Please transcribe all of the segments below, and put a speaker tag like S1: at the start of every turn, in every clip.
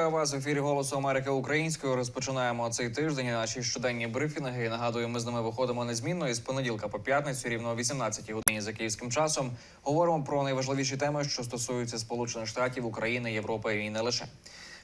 S1: Вітаю вас в ефірі Голосу Америки українською. Розпочинаємо цей тиждень. Наші щоденні брифінги. Нагадую, ми з ними виходимо незмінно із понеділка по п'ятницю, рівно о 18 годині за київським часом. Говоримо про найважливіші теми, що стосуються Сполучених Штатів, України, Європи і не лише.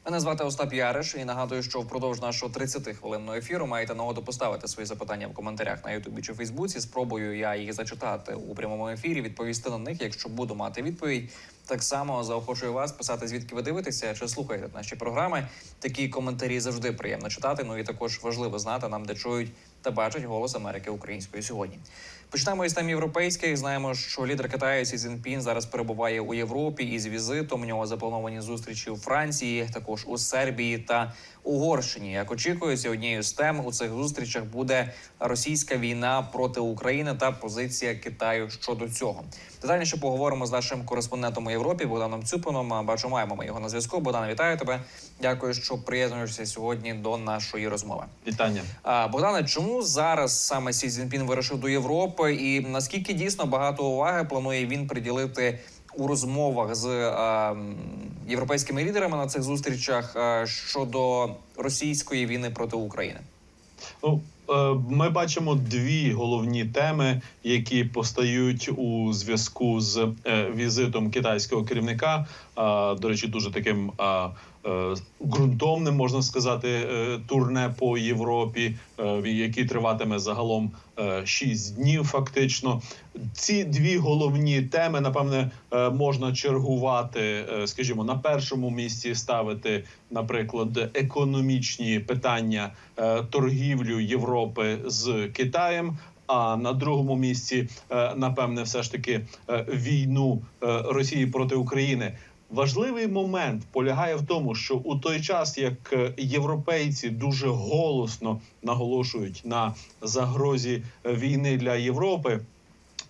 S1: Мене звати Остап Яриш і нагадую, що впродовж нашого 30-хвилинного ефіру маєте нагоду поставити свої запитання в коментарях на Ютубі чи Фейсбуці. Спробую я їх зачитати у прямому ефірі, відповісти на них, якщо буду мати відповідь. Так само заохочую вас писати, звідки ви дивитеся чи слухаєте наші програми. Такі коментарі завжди приємно читати. Ну і також важливо знати нам, де чують та бачать голос Америки українською сьогодні. Почнемо із тем європейських. Знаємо, що лідер Китаю Сі Цзіньпін зараз перебуває у Європі із візитом. У нього заплановані зустрічі у Франції, також у Сербії та Угорщині. Як очікується, однією з тем у цих зустрічах буде російська війна проти України та позиція Китаю щодо цього. Детальніше поговоримо з нашим кореспондентом у Європі Богданом Цюпином. Бачу, маємо ми його на зв'язку. Богдан, вітаю тебе. Дякую, що приєднуєшся сьогодні до нашої розмови.
S2: Вітання.
S1: Богдане, чому зараз саме Сі Цзіньпін вирішив до Європи, і наскільки дійсно багато уваги планує він приділити у розмовах з а, європейськими лідерами на цих зустрічах а, щодо російської війни проти України?
S2: Ну, е, ми бачимо дві головні теми, які постають у зв'язку з е, візитом китайського керівника. До речі, дуже таким е, ґрунтовним можна сказати е, турне по Європі, е, який триватиме загалом е, шість днів. Фактично, ці дві головні теми, напевне, можна чергувати, скажімо, на першому місці ставити, наприклад, економічні питання торгівлю Європи з Китаєм. А на другому місці, напевне, все ж таки війну Росії проти України. Важливий момент полягає в тому, що у той час, як е, європейці дуже голосно наголошують на загрозі е, війни для Європи,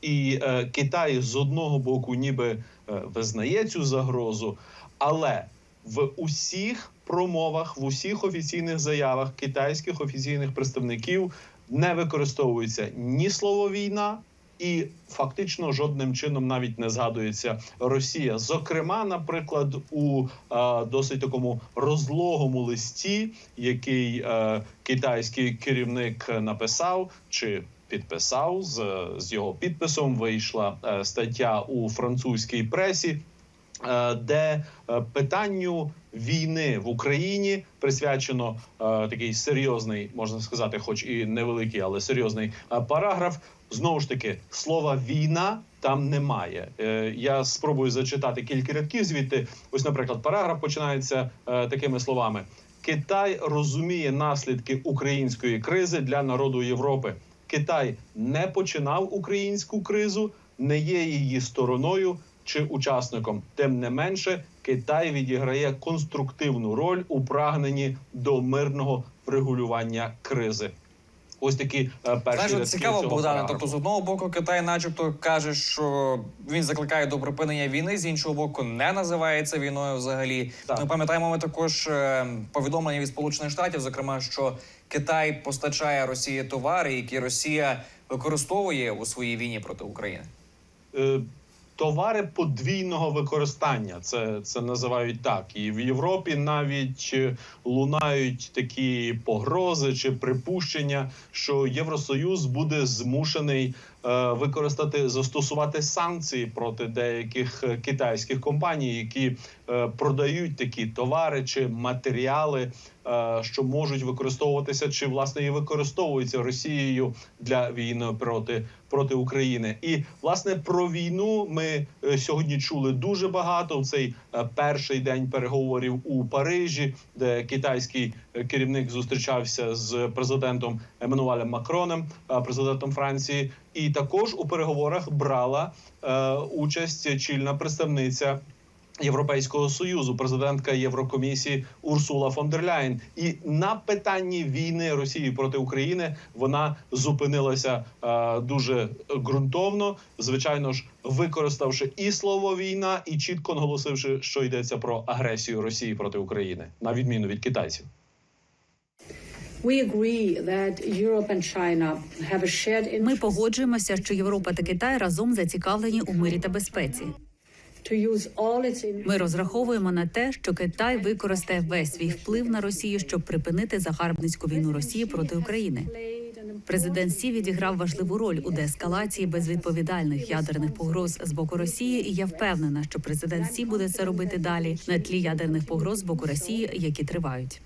S2: і е, Китай з одного боку, ніби визнає цю загрозу, але в усіх промовах, в усіх офіційних заявах китайських офіційних представників не використовується ні слово війна. І фактично жодним чином навіть не згадується Росія. Зокрема, наприклад, у е, досить такому розлогому листі, який е, китайський керівник написав чи підписав з, з його підписом. Вийшла е, стаття у французькій пресі, е, де е, питанню війни в Україні присвячено е, такий серйозний, можна сказати, хоч і невеликий, але серйозний е, параграф. Знову ж таки, слова війна там немає. Е, я спробую зачитати кілька рядків звідти. Ось, наприклад, параграф починається е, такими словами: Китай розуміє наслідки української кризи для народу Європи. Китай не починав українську кризу, не є її стороною чи учасником. Тим не менше, Китай відіграє конструктивну роль у прагненні до мирного врегулювання кризи. Ось такі е, перші
S1: Знаєш, цікаво,
S2: цього
S1: Богдане. Тобто, з одного боку, Китай, начебто, каже, що він закликає до припинення війни, з іншого боку, не називає це війною взагалі.
S2: Так.
S1: Ми пам'ятаємо ми також е, повідомлення від Сполучених Штатів, зокрема, що Китай постачає Росії товари, які Росія використовує у своїй війні проти України.
S2: Е, Товари подвійного використання, це, це називають так. І в Європі навіть е, лунають такі погрози чи припущення, що Євросоюз буде змушений використати застосувати санкції проти деяких е, китайських компаній, які е, продають такі товари чи матеріали, е, що можуть використовуватися, чи власне і використовуються Росією для війни проти, проти України. І власне про війну ми е, сьогодні чули дуже багато в цей е, перший день переговорів у Парижі, де китайський е, керівник зустрічався з президентом Еммануелем Макроном, е, президентом Франції. І також у переговорах брала е, участь чільна представниця Європейського союзу, президентка Єврокомісії Урсула фон дер Ляєн. І на питанні війни Росії проти України вона зупинилася е, дуже ґрунтовно, звичайно ж, використавши і слово війна, і чітко наголосивши, що йдеться про агресію Росії проти України, на відміну від китайців.
S3: Ми погоджуємося, що Європа та Китай разом зацікавлені у мирі та безпеці. Ми розраховуємо на те, що Китай використає весь свій вплив на Росію, щоб припинити загарбницьку війну Росії проти України. Президент Сі відіграв важливу роль у деескалації безвідповідальних ядерних погроз з боку Росії, і я впевнена, що президент Сі буде це робити далі на тлі ядерних погроз з боку Росії, які тривають.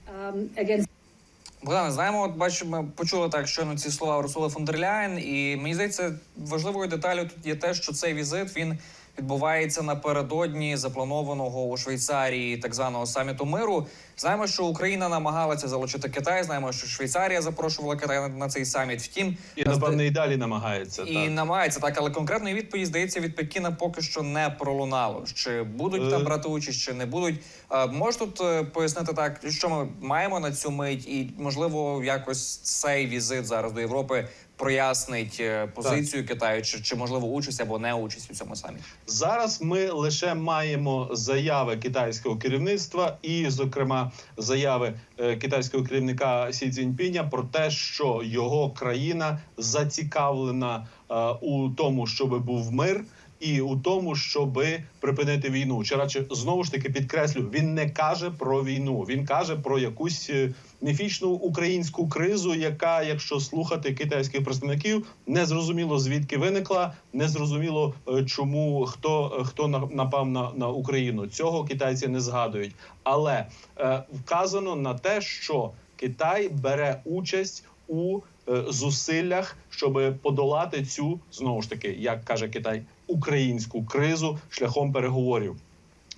S1: Богдане, знаємо, от бачимо, почули так щойно ці слова Русула фон дер Ляйн, і мені здається, важливою деталю тут є те, що цей візит він відбувається напередодні запланованого у Швейцарії так званого саміту миру. Знаємо, що Україна намагалася залучити Китай. Знаємо, що Швейцарія запрошувала Китай на, цей саміт. Втім,
S2: І напевне і далі намагається
S1: і
S2: так.
S1: намагається так, але конкретної відповіді здається від Пекіна поки що не пролунало. Чи будуть
S2: Е.
S1: там брати участь, чи не будуть. Е, Можеш тут е, пояснити так, що ми маємо на цю мить, і можливо якось цей візит зараз до Європи прояснить позицію позицію Китаю, чи, чи можливо участь або не участь у цьому саміті?
S2: Зараз ми лише маємо заяви китайського керівництва, і, зокрема, заяви е, китайського керівника Сі Цзіньпіня про те, що його країна зацікавлена е, у тому, щоб був мир. І у тому, щоб припинити війну, чи радше знову ж таки підкреслю, він не каже про війну. Він каже про якусь е, міфічну українську кризу, яка, якщо слухати китайських представників, не зрозуміло звідки виникла, не зрозуміло е, чому хто е, хто на- напав на, на Україну. Цього китайці не згадують, але е, вказано на те, що Китай бере участь у зусиллях, щоб подолати цю знову ж таки, як каже Китай, українську кризу шляхом переговорів.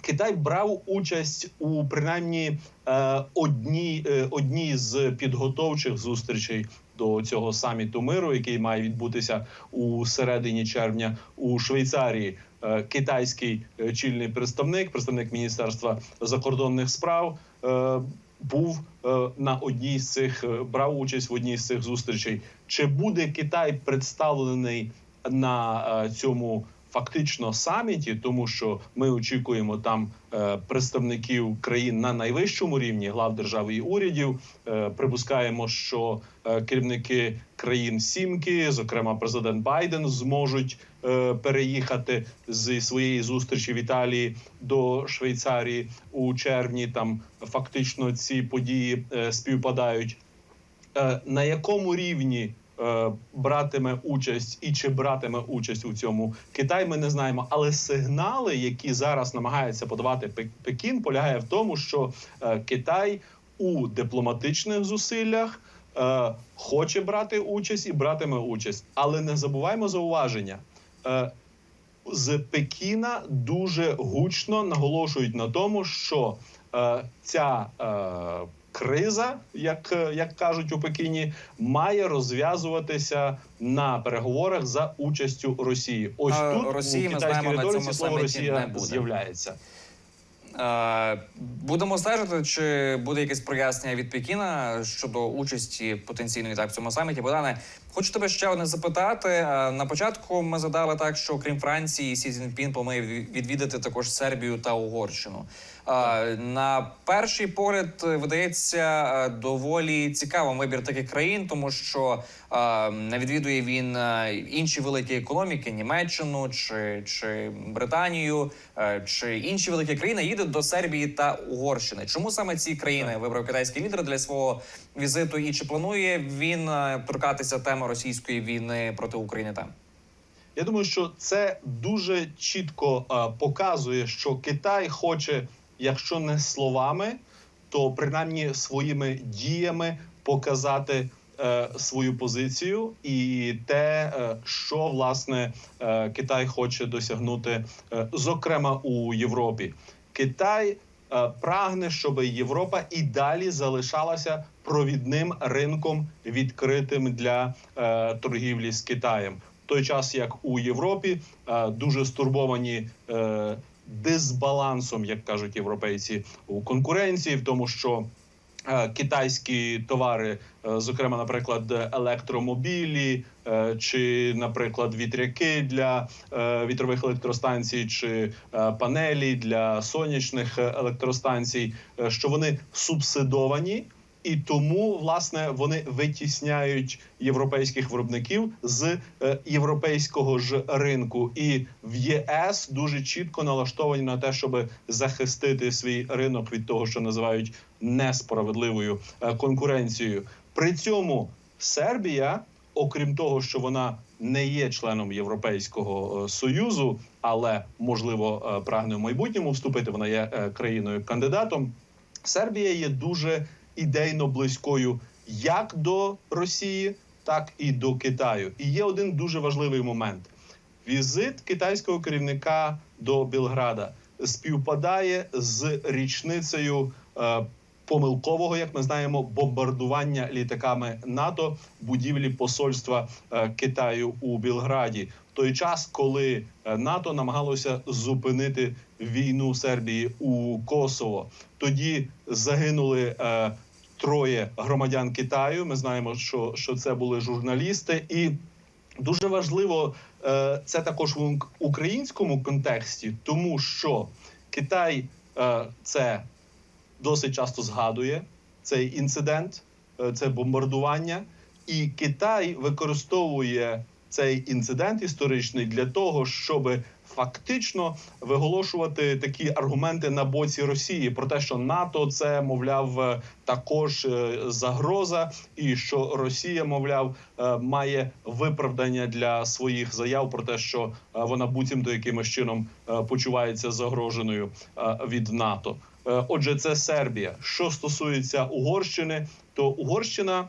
S2: Китай брав участь у принаймні е, одній, е, одній з підготовчих зустрічей до цього саміту миру, який має відбутися у середині червня у Швейцарії. Е, китайський чільний представник, представник міністерства закордонних справ, був на одній з цих брав участь в одній з цих зустрічей. Чи буде Китай представлений на цьому фактично саміті, тому що ми очікуємо там е, представників країн на найвищому рівні глав держави і урядів. Е, припускаємо, що е, керівники країн сімки, зокрема президент Байден, зможуть переїхати зі своєї зустрічі в Італії до Швейцарії у червні. Там фактично ці події співпадають. На якому рівні братиме участь і чи братиме участь у цьому Китай, ми не знаємо. Але сигнали, які зараз намагається подавати Пекін, полягає в тому, що е, Китай у дипломатичних зусиллях е, хоче брати участь і братиме участь. Але не забуваємо зауваження. Е, з Пекіна дуже гучно наголошують на тому, що е, ця е, криза, як, е, як кажуть у Пекіні, має розв'язуватися на переговорах за участю Росії. Ось
S1: А
S2: тут
S1: Росії,
S2: у
S1: ми
S2: китайській
S1: знаємо, на
S2: риториці
S1: цьому
S2: слово Росія з'являється.
S1: Е, Будемо стежити, чи буде якесь прояснення від Пекіна щодо участі потенційної так в цьому саміті. Богдане, хочу тебе ще одне запитати. Е, На початку ми задали так, що крім Франції, Сі Цзіньпін планує відвідати також Сербію та Угорщину. На перший погляд е, видається е, доволі цікавим вибір таких країн, тому що е, не відвідує він інші великі економіки Німеччину чи, чи Британію, чи інші великі країни їде до Сербії та Угорщини. Чому саме ці країни вибрав китайський лідер для свого візиту? І чи планує він торкатися теми російської війни проти України там?
S2: Я думаю, що це дуже чітко показує, що Китай хоче, якщо не словами, то принаймні своїми діями показати е, свою позицію і те, е, що власне е, Китай хоче досягнути, е, зокрема у Європі. Китай е, прагне, щоб Європа і далі залишалася провідним ринком, відкритим для е, торгівлі з Китаєм. В той час як у Європі е, дуже стурбовані е, дисбалансом, як кажуть європейці, у конкуренції, в тому, що е, китайські товари, е, зокрема, наприклад, електромобілі, е, чи, наприклад, вітряки для вітрових електростанцій, чи панелі для сонячних електростанцій, що вони субсидовані. І тому власне вони витісняють європейських виробників з е, європейського ж ринку, і в ЄС дуже чітко налаштовані на те, щоб захистити свій ринок від того, що називають несправедливою е, конкуренцією. При цьому Сербія, окрім того, що вона не є членом Європейського е, союзу, але можливо прагне в майбутньому вступити. Вона є країною кандидатом. Сербія є дуже ідейно близькою як до Росії, так і до Китаю. І є один дуже важливий момент: візит китайського керівника до Білграда співпадає з річницею. е, Помилкового, як ми знаємо, бомбардування літаками НАТО будівлі посольства е, Китаю у Білграді в той час, коли е, НАТО намагалося зупинити війну Сербії у Косово. Тоді загинули е, троє громадян Китаю. Ми знаємо, що, що це були журналісти, і дуже важливо е, це також в українському контексті, тому що Китай е, це досить часто згадує цей інцидент, е, це бомбардування, і Китай використовує цей інцидент історичний для того, щоб фактично виголошувати такі аргументи на боці Росії про те, що НАТО це мовляв е, також е, загроза, і що Росія, мовляв, е, має виправдання для своїх заяв про те, що вона буцімто якимось чином почувається загроженою від НАТО. Отже, це Сербія. Що стосується Угорщини, то Угорщина,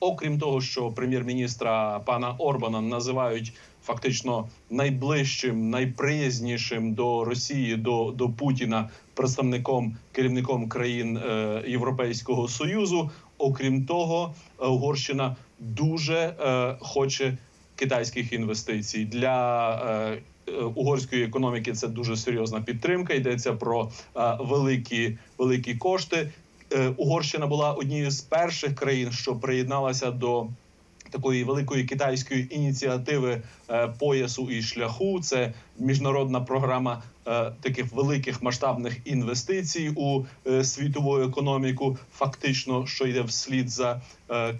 S2: окрім того, що прем'єр-міністра пана Орбана називають фактично найближчим, найприязнішим до Росії, до, до Путіна представником керівником країн е, Європейського союзу. Окрім того, е, Угорщина дуже е, хоче китайських інвестицій для е, угорської економіки. Це дуже серйозна підтримка. Йдеться про е, великі великі кошти. Е, Угорщина була однією з перших країн, що приєдналася до такої великої китайської ініціативи е, поясу і шляху. Це міжнародна програма е, таких великих масштабних інвестицій у е, світову економіку. Фактично, що йде вслід за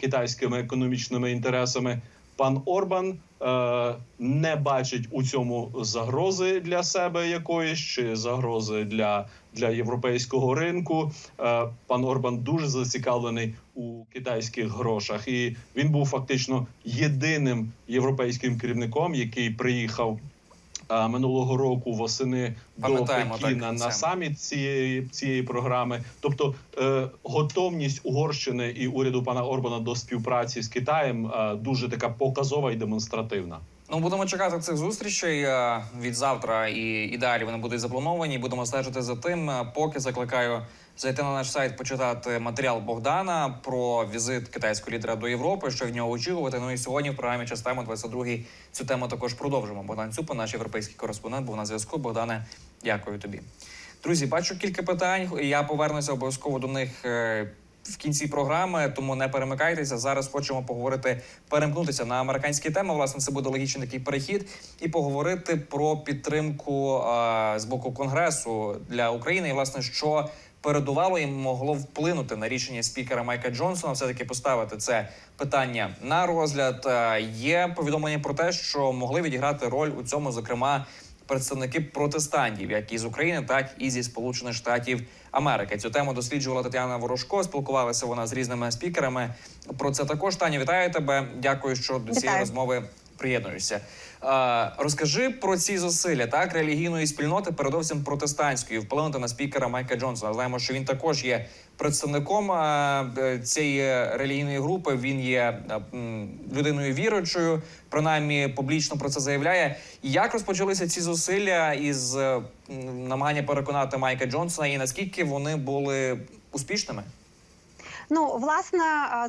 S2: китайськими економічними інтересами. Пан Орбан не бачить у цьому загрози для себе якоїсь чи загрози для, для європейського ринку. Е, пан Орбан дуже зацікавлений у китайських грошах, і він був фактично єдиним європейським керівником, який приїхав. Минулого року восени до Пекіна
S1: так,
S2: на саміт цієї цієї програми. Тобто е, готовність Угорщини і уряду пана Орбана до співпраці з Китаєм е, дуже така показова і демонстративна.
S1: Ну, будемо чекати цих зустрічей е, від завтра, і, і далі вони будуть заплановані. Будемо стежити за тим. Поки закликаю зайти на наш сайт, почитати матеріал Богдана про візит китайського лідера до Європи, що від нього очікувати. Ну і сьогодні в програмі час тему 22 цю тему також продовжимо. Богдан Цюпа, наш європейський кореспондент, був на зв'язку. Богдане, дякую тобі. Друзі, бачу кілька питань. Я повернуся обов'язково до них е, в кінці програми, тому не перемикайтеся. Зараз хочемо поговорити, перемкнутися на американські теми. Власне, це буде логічний такий перехід, і поговорити про підтримку е, з боку конгресу для України. І власне, що передувало і могло вплинути на рішення спікера Майка Джонсона, все таки поставити це питання на розгляд. Е, Є повідомлення про те, що могли відіграти роль у цьому, зокрема представники протестантів, як із України, так і зі Сполучених Штатів Америки. Цю тему досліджувала Тетяна Ворожко. Спілкувалася вона з різними спікерами. Про це також Таня. Вітаю тебе. Дякую, що до цієї розмови приєднуєшся. Е, розкажи про ці зусилля так релігійної спільноти, передовсім протестантської, вплинути на спікера Майка Джонсона. Знаємо, що він також є представником е, цієї релігійної групи. Він є е, людиною віруючою, принаймні публічно про це заявляє. Як розпочалися ці зусилля із е, намагання переконати Майка Джонсона, і наскільки вони були успішними?
S4: Ну, власне,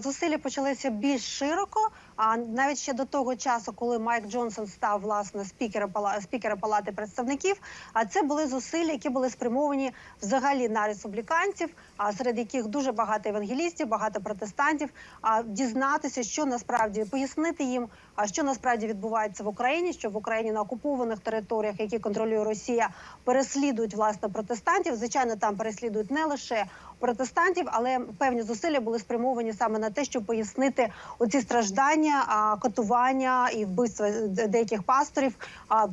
S4: зусилля почалися більш широко. А навіть ще до того часу, коли Майк Джонсон став власне спікером спікера палати представників, а це були зусилля, які були спрямовані взагалі на республіканців, а серед яких дуже багато евангелістів, багато протестантів. А дізнатися, що насправді пояснити їм, а що насправді відбувається в Україні, що в Україні на окупованих територіях, які контролює Росія, переслідують власне протестантів. Звичайно, там переслідують не лише протестантів, але певні зусилля були спрямовані саме на те, щоб пояснити оці страждання, катування і вбивства деяких пасторів.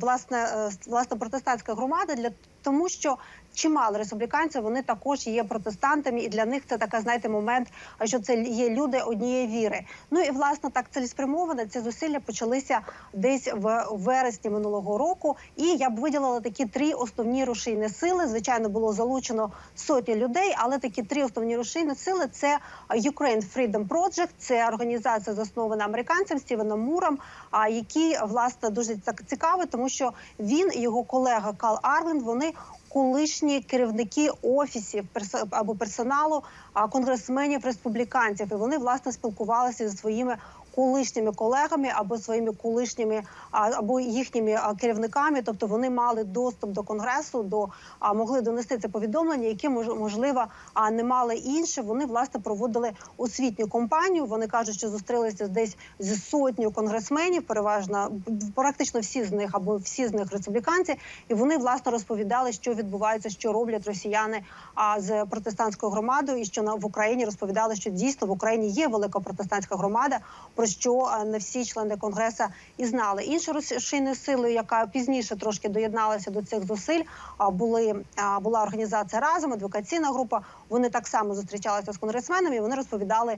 S4: Власне, е, власне протестантська громада для тому, що чимало республіканців вони також є протестантами, і для них це така, знаєте, момент, що це є люди однієї віри. Ну і власне так цілеспрямовано ці зусилля почалися десь в вересні минулого року. І я б виділила такі три основні рушійні сили. Звичайно, було залучено сотні людей, але такі три основні рушійні сили це Ukraine Freedom Project, це організація заснована американцем Стівеном Муром, а який власне дуже так цікавий, тому що він і його колега Кал Арленд вони. Колишні керівники офісів або персоналу конгресменів республіканців, і вони власне спілкувалися зі своїми колишніми колегами або своїми колишніми або їхніми керівниками. Тобто вони мали доступ до конгресу, до могли донести це повідомлення, які мож- можливо а, не мали інші. Вони власне проводили освітню кампанію. Вони кажуть, що зустрілися десь зі сотнею конгресменів, переважно практично всі з них або всі з них республіканці, і вони власне розповідали, що відбувається, що роблять росіяни а, з протестантською громадою, і що на в Україні розповідали, що дійсно в Україні є велика протестантська громада, про що не всі члени конгреса і знали. Іншою рушійною силою, яка пізніше трошки доєдналася до цих зусиль, були була організація разом, адвокаційна група. Вони так само зустрічалися з конгресменами. Вони розповідали,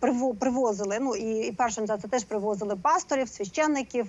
S4: приво- привозили. Ну і, і перша організація теж привозили пасторів, священників,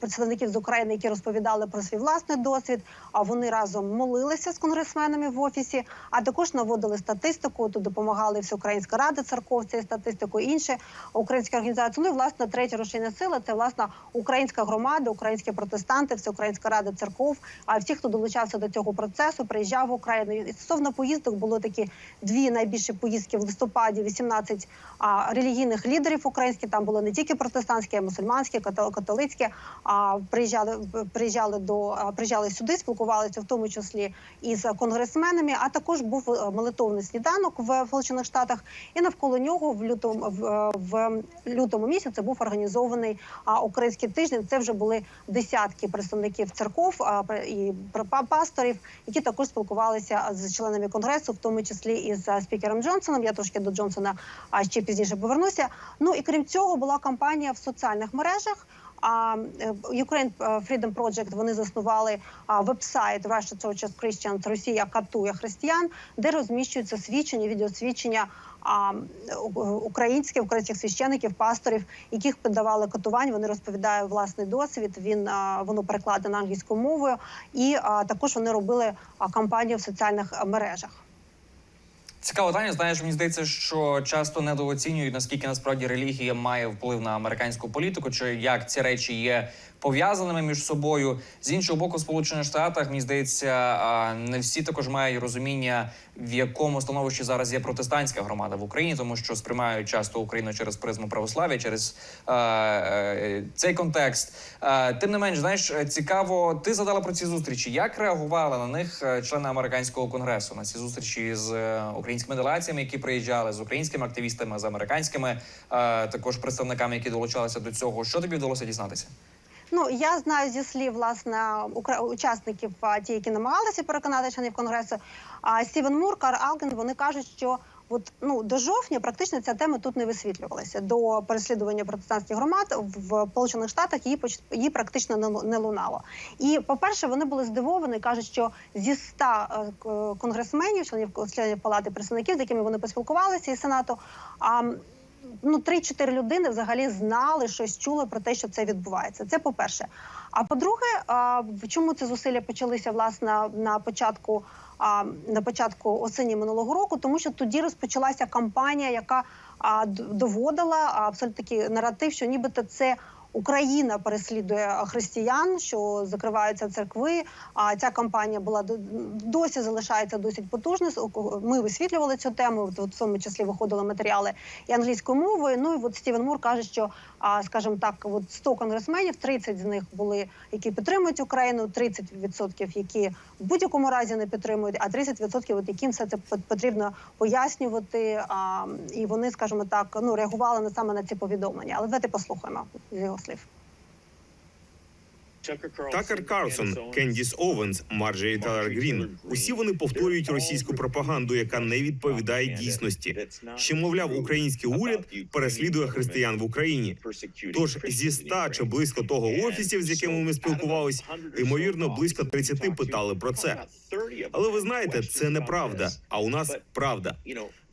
S4: представників з України, які розповідали про свій власний досвід. А вони разом молилися з конгресменами в офісі, а також наводили статистику. Тут допомагали Всеукраїнська рада церков цією статистикою, інші українські організації. Ну і власне третя рушійна сила це власна українська громада, українські протестанти, Всеукраїнська рада церков. А всі, хто долучався до цього процесу, приїжджав в Україну. І стосовно поїздок було такі дві найбільші поїздки в листопаді. 18 а, релігійних лідерів українських. Там було не тільки протестантські, а й мусульманські, католицькі. А приїжджали приїжджали до приїжджали сюди, спілкувалися в тому числі із конгресменами. А також був е, молитовний сніданок в Сполучених Штатах, і навколо нього в лютому в, е, в лютому місяці був організований український тиждень. Це вже були десятки представників церков і пасторів, які також спілкувалися з членами конгресу, в тому числі із а, спікером Джонсоном. Я трошки до Джонсона а, ще пізніше повернуся. Ну і крім цього, була кампанія в соціальних мережах. А е, Ukraine Freedom Project вони заснували веб-сайт Russia Church of Christians Росія катує християн, де розміщуються свідчення, відеосвідчення а, українських українських священиків, пасторів, яких піддавали катувань. Вони розповідають власний досвід. Він воно перекладено англійською мовою, і також вони робили кампанію в соціальних мережах.
S1: Цікаво, Таня, знаєш, мені здається, що часто недооцінюють наскільки насправді релігія має вплив на американську політику, чи як ці речі є пов'язаними між собою. З іншого боку, в Сполучених Штатах мені здається, не всі також мають розуміння, в якому становищі зараз є протестантська громада в Україні, тому що сприймають часто Україну через призму православ'я, через е, е, цей контекст. Е, тим не менш, знаєш, цікаво, ти задала про ці зустрічі. Як реагували на них е, члени американського конгресу на ці зустрічі з е, українськими делегаціями, які приїжджали, з українськими активістами, з американськими е, також представниками, які долучалися до цього? Що тобі вдалося дізнатися?
S4: Ну я знаю зі слів власне учасників, ті, які намагалися переконати членів конгресу. А Стівен Мур, Кар Алген, вони кажуть, що от ну до жовтня практично ця тема тут не висвітлювалася. До переслідування протестантських громад в Сполучених Штатах її її практично не лу- лунало. І по-перше, вони були здивовані, кажуть, що зі 100 е, конгресменів, членів членів палати представників, з якими вони поспілкувалися із сенату. А ну 3-4 людини взагалі знали щось чули про те, що це відбувається. Це по-перше. А по-друге, чому ці зусилля почалися власне на початку на початку осені минулого року, тому що тоді розпочалася кампанія, яка доводила абсолютно такий наратив, що нібито це. Україна переслідує християн, що закриваються церкви. А ця кампанія була досі залишається досить потужною. Ми висвітлювали цю тему. В тому числі виходили матеріали і англійською мовою. Ну і от Стівен Мур каже, що скажімо так, от 100 конгресменів, 30 з них були, які підтримують Україну, 30% які в будь-якому разі не підтримують, а 30% от яким все це пот- потрібно пояснювати. А, і вони, скажімо так, ну реагували на саме на ці повідомлення. Але давайте послухаємо його слів.
S5: Такер Карлсон, Кендіс Овенс, Марджері Талер Грін. Усі вони повторюють російську пропаганду, яка не відповідає дійсності. Що мовляв, український уряд переслідує християн в Україні. Тож зі 100 чи близько того офісів, з якими ми спілкувались, ймовірно, близько 30 питали про це. Але ви знаєте, це неправда. А у нас правда.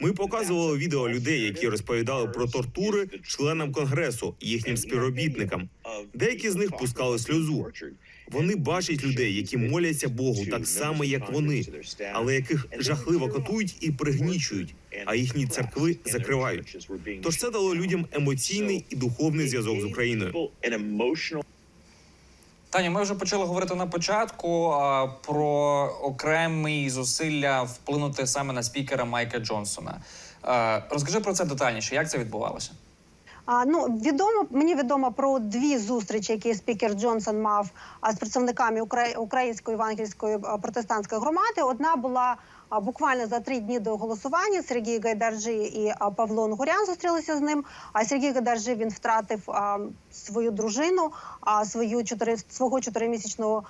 S5: Ми показували відео людей, які розповідали про тортури членам конгресу, їхнім співробітникам. Деякі з них пускали сльозу. Вони бачать людей, які моляться Богу так само, як вони, але яких жахливо катують і пригнічують, а їхні церкви закривають. Тож це дало людям емоційний і духовний зв'язок з Україною.
S1: Таня, ми вже почали говорити на початку а, про окремі зусилля вплинути саме на спікера Майка Джонсона. А, розкажи про це детальніше, як це відбувалося?
S4: А, ну відомо мені відомо про дві зустрічі, які спікер Джонсон мав а, з представниками Укра- української евангельської протестантської громади. Одна була буквально за три дні до голосування. Сергій Гайдаржі і Павло Нгурян зустрілися з ним. А Сергій Гайдаржи він втратив свою дружину, свою чотири свого чотиримісячного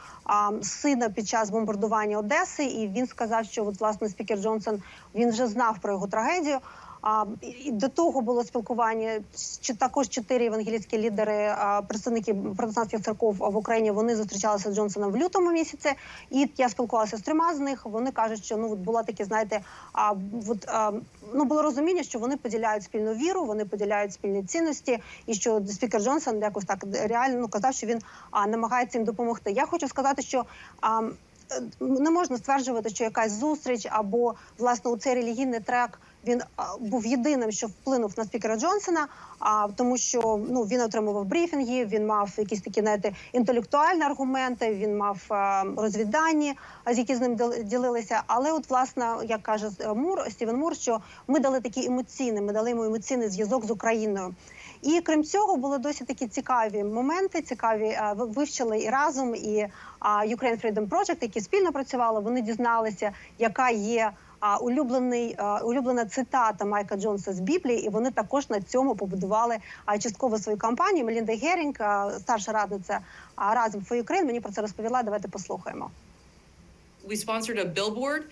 S4: сина під час бомбардування Одеси. І він сказав, що от власне спікер Джонсон він вже знав про його трагедію. А і- до того було спілкування чи також чотири евангелійські лідери, представники протестантських церков в Україні. Вони зустрічалися з Джонсоном в лютому місяці. І я спілкувалася з трьома з них. Вони кажуть, що ну от була такі, знаєте, а от а, ну було розуміння, що вони поділяють спільну віру, вони поділяють спільні цінності, і що спікер Джонсон якось так реально ну, казав, що він а, намагається їм допомогти. Я хочу сказати, що а, е, не можна стверджувати, що якась зустріч або власне у цей релігійний трек він був єдиним, що вплинув на спікера Джонсона. А тому, що ну він отримував брифінги, він мав якісь такі знаєте, інтелектуальні аргументи. Він мав розвіддані, з які з ним діл- ділилися. Але, от власне, як каже е, Мур Стівен Мур, що ми дали такий емоційний, ми дали йому емоційний зв'язок з Україною. І крім цього, були досить такі цікаві моменти. Цікаві е, ви- вивчили і разом, і Ukraine Freedom Project, які спільно працювали. Вони дізналися, яка є а, улюблений улюблена цитата Майка Джонса з Біблії, і вони також на цьому побудували частково свою кампанію. Мелінда Герінг, старша радниця разом for Ukraine, мені про це розповіла. Давайте послухаємо.
S6: We sponsored a billboard.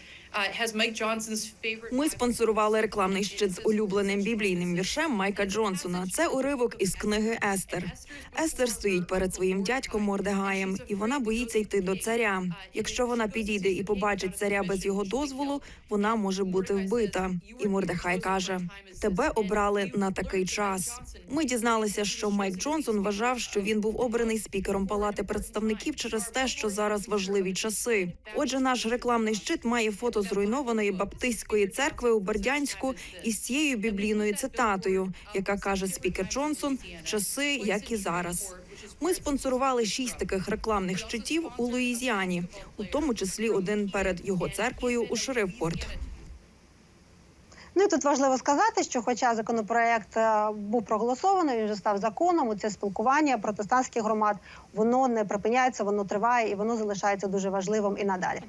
S7: Ми спонсорували рекламний щит з улюбленим біблійним віршем Майка Джонсона. Це уривок із книги Естер. Естер стоїть перед своїм дядьком Мордегаєм, і вона боїться йти до царя. Якщо вона підійде і побачить царя без його дозволу, вона може бути вбита. І Мордехай каже: Тебе обрали на такий час. Ми дізналися, що Майк Джонсон вважав, що він був обраний спікером палати представників через те, що зараз важливі часи. Отже, наш рекламний щит має фото зруйнованої баптистської церкви у Бердянську із цією біблійною цитатою, яка каже спікер Джонсон часи, як і зараз. Ми спонсорували шість таких рекламних щитів у Луїзіані, у тому числі один перед його церквою у Шерифпорт.
S4: Ну тут важливо сказати, що, хоча законопроект е, був проголосований, він вже став законом. У це спілкування протестантських громад воно не припиняється, воно триває і воно залишається дуже важливим і надалі.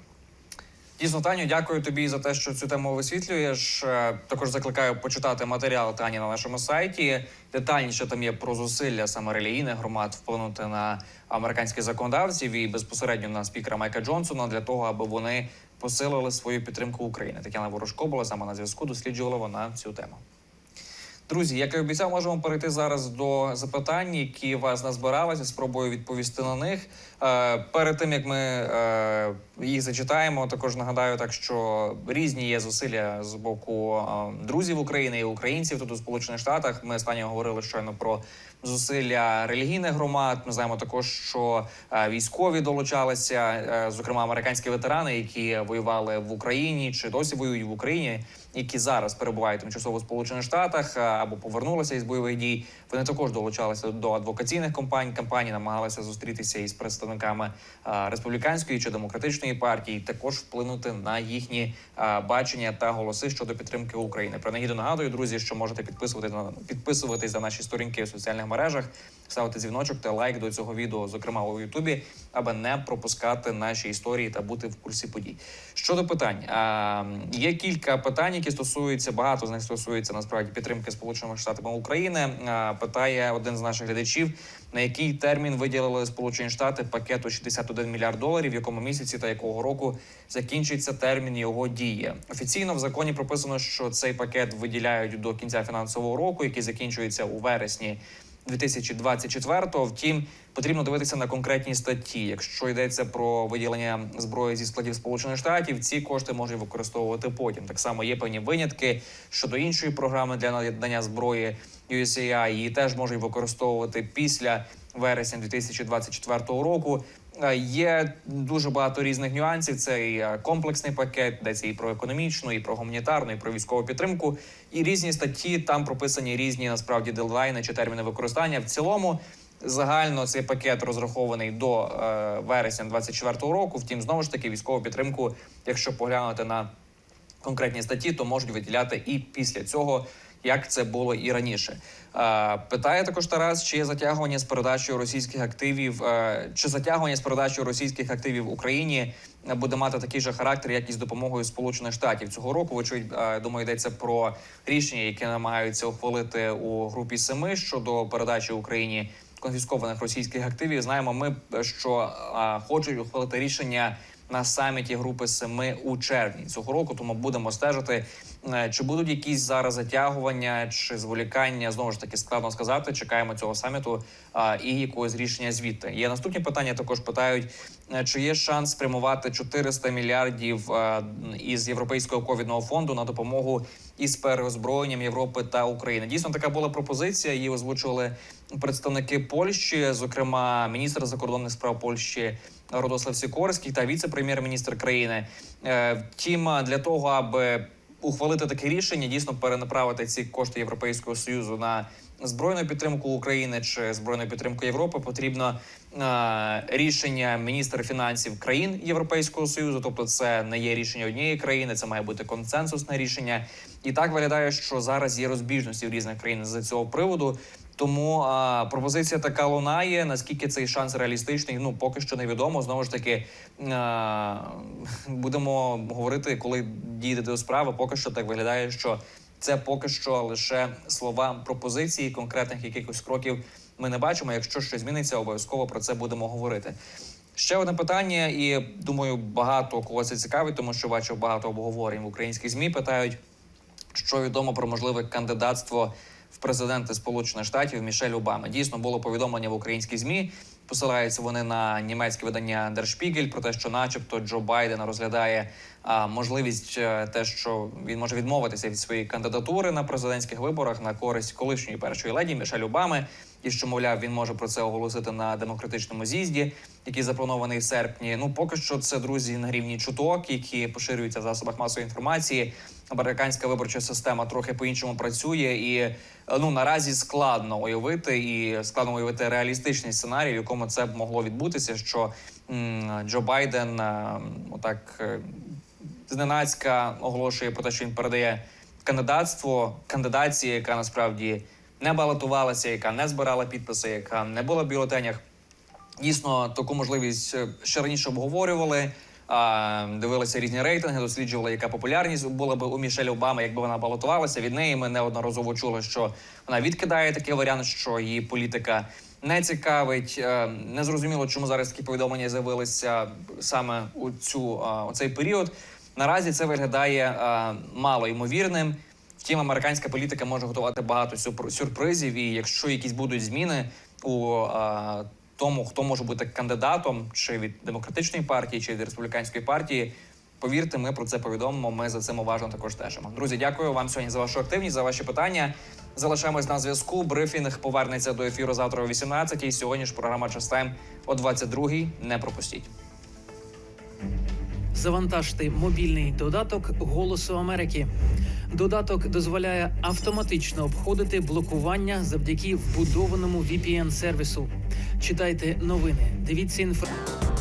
S1: Дійсно, Таню, дякую тобі за те, що цю тему висвітлюєш. Е, Також закликаю почитати матеріал Тані на нашому сайті. Детальніше там є про зусилля саме релігійних громад вплинути на американських законодавців і безпосередньо на спікера Майка Джонсона для того, аби вони посилили свою підтримку України. Тетяна Ворожко була саме на зв'язку. Досліджувала вона цю тему. Друзі, як і обіцяв, можемо перейти зараз до запитань, які вас назбиралися. Спробую відповісти на них. Е, перед тим як ми е, їх зачитаємо, також нагадаю, так що різні є зусилля з боку е, друзів України і українців тут у Сполучених Штатах. Ми останньо говорили щойно про зусилля релігійних громад. Ми знаємо також, що військові долучалися, зокрема американські ветерани, які воювали в Україні чи досі воюють в Україні, які зараз перебувають тимчасово в Сполучених Штатах або повернулися із бойових дій. Вони також долучалися до адвокаційних компаній, кампаній, намагалися зустрітися із представниками е, республіканської чи демократичної партії, також вплинути на їхні бачення та голоси щодо підтримки України. Принагідно нагадую, друзі, що можете підписувати на підписуватись за наші сторінки в соціальних мережах, ставити дзвіночок та лайк до цього відео, зокрема у Ютубі, аби не пропускати наші історії та бути в курсі подій. Щодо питань, є кілька питань, які стосуються багато з них стосується насправді підтримки Сполученими Штатами України. Питає один з наших глядачів, на який термін виділили Сполучені Штати пакету 61 мільярд доларів, в якому місяці та якого року закінчиться термін його дії. Офіційно в законі прописано, що цей пакет виділяють до кінця фінансового року, який закінчується у вересні 2024-го. Втім, потрібно дивитися на конкретні статті. Якщо йдеться про виділення зброї зі складів Сполучених Штатів, ці кошти можуть використовувати потім. Так само є певні винятки щодо іншої програми для надання зброї USAI, Її теж можуть використовувати після вересня 2024 року. Е, Є дуже багато різних нюансів. Це і е, комплексний пакет, йдеться і про економічну, і про гуманітарну, і про військову підтримку. І різні статті там прописані різні насправді дедлайни чи терміни використання. В цілому загально цей пакет розрахований до е, вересня 2024 року. Втім, знову ж таки, військову підтримку, якщо поглянути на конкретні статті, то можуть виділяти і після цього, як це було і раніше. Е, Питає також Тарас, чи є затягування з передачею російських активів, е, чи затягування з передачею російських активів в Україні буде мати такий же характер, як і з допомогою Сполучених Штатів цього року. Вочевидь, е, думаю, йдеться про рішення, які намагаються ухвалити у групі семи щодо передачі Україні конфіскованих російських активів. Знаємо, ми що хочуть ухвалити рішення на саміті групи семи у червні цього року. Тому будемо стежити, чи будуть якісь зараз затягування чи зволікання. Знову ж таки складно сказати. Чекаємо цього саміту а, і якогось рішення звідти. Є наступні питання. Також питають, е, чи є шанс спрямувати 400 мільярдів е, із європейського ковідного фонду на допомогу із переозброєнням Європи та України. Дійсно, така була пропозиція. Її озвучували представники Польщі, зокрема міністр закордонних справ Польщі Родослав Сікорський та віце-прем'єр-міністр країни. Е, Втім, для того, аби ухвалити таке рішення, дійсно перенаправити ці кошти Європейського союзу на збройну підтримку України чи збройну підтримку Європи, потрібно е, рішення міністра фінансів країн Європейського союзу. Тобто, це не є рішення однієї країни, це має бути консенсусне рішення. І так виглядає, що зараз є розбіжності в різних країнах з цього приводу. Тому а, пропозиція така лунає. Наскільки цей шанс реалістичний? Ну поки що невідомо. Знову ж таки а, будемо говорити, коли дійде до справи. Поки що так виглядає, що це поки що лише слова пропозиції конкретних якихось кроків. Ми не бачимо. Якщо щось зміниться, обов'язково про це будемо говорити. Ще одне питання, і думаю, багато кого це цікавить, тому що бачив багато обговорень в українських змі. Питають, що відомо про можливе кандидатство президенти Сполучених Штатів Мішель Обами. Дійсно було повідомлення в українській змі. Посилаються вони на німецьке видання Der Spiegel про те, що, начебто, Джо Байден розглядає а, можливість е, те, що він може відмовитися від своєї кандидатури на президентських виборах на користь колишньої першої леді Мішель Обами, і що мовляв він може про це оголосити на демократичному з'їзді, який запланований в серпні. Ну поки що це друзі на рівні чуток, які поширюються в засобах масової інформації. Американська виборча система трохи по-іншому працює, і е, ну наразі складно уявити і складно уявити реалістичний сценарій, в якому це б могло відбутися. Що м, Джо Байден е, отак е, зненацька оголошує про те, що він передає кандидатство кандидації, яка насправді не балотувалася, яка не збирала підписи, яка не була в бюлетенях. Дійсно, таку можливість е, ще раніше обговорювали. Дивилися різні рейтинги, досліджували, яка популярність була б у Мішель Обами, якби вона балотувалася. Від неї ми неодноразово чули, що вона відкидає такий варіант, що її політика не цікавить. Е, Не зрозуміло, чому зараз такі повідомлення з'явилися саме у цю у цей період. Наразі це виглядає мало ймовірним. Втім, американська політика може готувати багато сюрпр- сюрпризів, і якщо якісь будуть зміни у тому, хто може бути кандидатом, чи від демократичної партії, чи від республіканської партії, повірте, ми про це повідомимо. Ми за цим уважно також стежимо. Друзі, дякую вам сьогодні за вашу активність, за ваші питання. Залишаємось на зв'язку. Брифінг повернеться до ефіру завтра о 18-й. Сьогодні ж програма «Частайм» о 22-й. Не пропустіть.
S8: Завантажте мобільний додаток Голосу Америки. Додаток дозволяє автоматично обходити блокування завдяки вбудованому VPN сервісу. Читайте новини, дивіться інформацію.